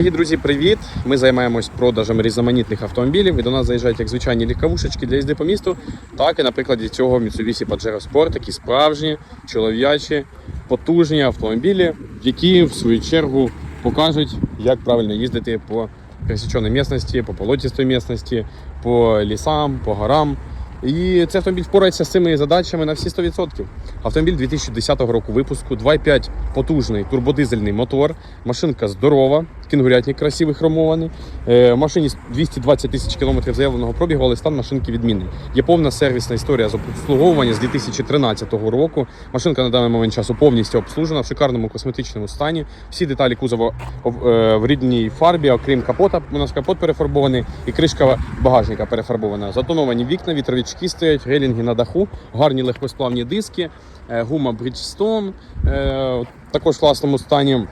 Дорогі друзі, привіт! Ми займаємось продажем різноманітних автомобілів. І до нас заїжджають як звичайні легковушечки для їзди по місту, так і на прикладі цього Mitsubishi Pajero Sport, такі справжні, чолов'ячі, потужні автомобілі, які в свою чергу покажуть, як правильно їздити по пересіченій місцевості, по полотістій місцевості, по лісам, по горам. І цей автомобіль впорається з цими задачами на всі 100%. Автомобіль 2010 року випуску, 2.5 потужний турбодизельний мотор, машинка здорова, кінгурятник красивий хромований. Е, машині 220 тисяч кілометрів заявленого пробігу, але стан машинки відмінний. Є повна сервісна історія з обслуговування з 2013 року. Машинка на даний момент часу повністю обслужена в шикарному косметичному стані. Всі деталі кузова е, в рідній фарбі, окрім капота. У нас капот перефарбований і кришка багажника перефарбована. Затоновані вікна, вітровички стоять, релінги на даху, гарні легкосплавні диски, е, гума Bridgestone. е, Також в класному стані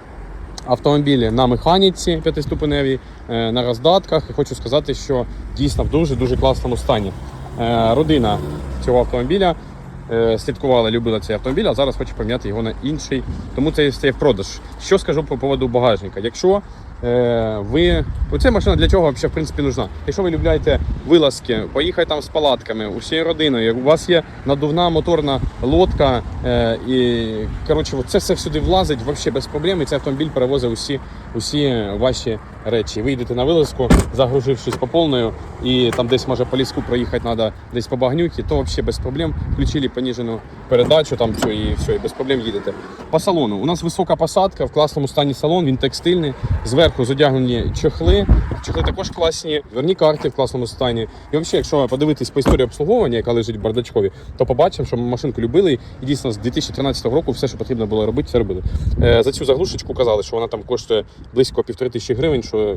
автомобілі на механіці п'ятиступеневій, е, на роздатках. І хочу сказати, що дійсно в дуже дуже класному стані. Е, Родина цього автомобіля е, слідкувала, любила цей автомобіль, а зараз хоче поміняти його на інший. Тому це стає в продаж. Що скажу по поводу багажника? Якщо ви. Оця машина для чого взагалі в принципі нужна? Якщо ви любляєте вилазки, поїхати там з палатками, усією родиною, у вас є надувна моторна лодка, е, і коротше, це все сюди влазить взагалі без проблем. І цей автомобіль перевозить усі, усі ваші речі. Ви йдете на вилазку, загружившись по повною, і там десь може по ліску проїхати треба десь по багнюки, то взагалі без проблем. Включили поніжену передачу, там все, і все, і без проблем їдете. По салону. У нас висока посадка, в класному стані салон, він текстильний. Зверху задягнені чохли. Чохли також класні, дверні карти в класному стані. І взагалі, якщо подивитись по історії обслуговування, яка лежить в бардачкові, то побачимо, що машинку любили. І дійсно з 2013 року все, що потрібно було робити, все робили. Е, за цю заглушечку казали, що вона там коштує близько півтори тисячі гривень, що,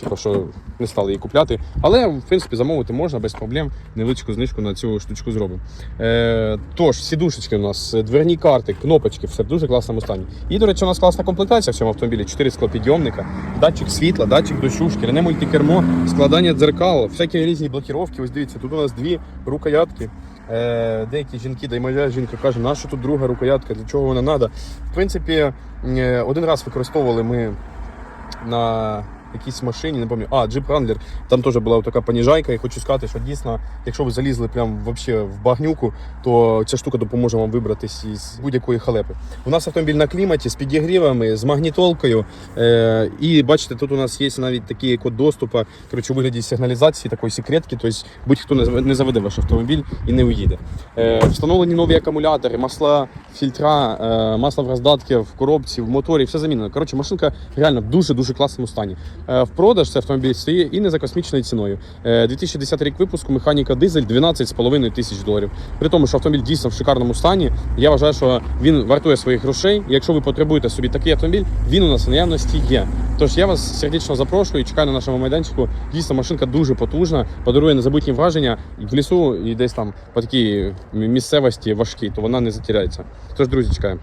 типу, що не стали її купляти. Але в принципі замовити можна без проблем. Невеличку знижку на цю штучку зробимо. Е, тож, сідушечки у нас, дверні карти, кнопочки, все в дуже класному стані. І, до речі, у нас класна комплектація в цьому автомобілі: 4 склопідйомника, датчик світла, датчик дощу, шкіряне мультикермо, складання дзеркал, всякі різні блокіровки. Ось дивіться, тут у нас дві рукоятки. Е, деякі жінки, да й моя жінка каже, наша тут друга рукоятка, для чого вона треба. В принципі, е, один раз використовували ми на якійсь машині, не пам'ятаю, а, Jeep Wrangler, там теж була така поніжайка, і хочу сказати, що дійсно, якщо ви залізли прям вообще в багнюку, то ця штука допоможе вам вибратись із будь-якої халепи. У нас автомобіль на кліматі з підігрівами, з магнітолкою. Е, і бачите, тут у нас є навіть такий код доступу, коротше, у вигляді сигналізації, такої секретки, тобто будь-хто не заведе ваш автомобіль і не уїде. Е, встановлені нові акумулятори, масла, фільтра, е, масло в роздатки, в коробці, в моторі, все замінено. Коротше, машинка реально в дуже-дуже класному стані. Е, в продаж цей автомобіль стоїть і не за космічною ціною. Е, 2010 рік випуску, механіка дизель 12,5 тисяч доларів. При тому, що автомобіль дійсно в шикарному стані, я вважаю, що він вартує своїх грошей. Якщо ви потребуєте собі такий автомобіль, він у нас в наявності є. Тож я вас сердечно запрошую і чекаю на нашому майданчику. Дійсно, машинка дуже потужна, подарує незабутні враження в лісу, і десь там по такій місцевості важкій, то вона не затеряється. Тож, друзі, чекаємо.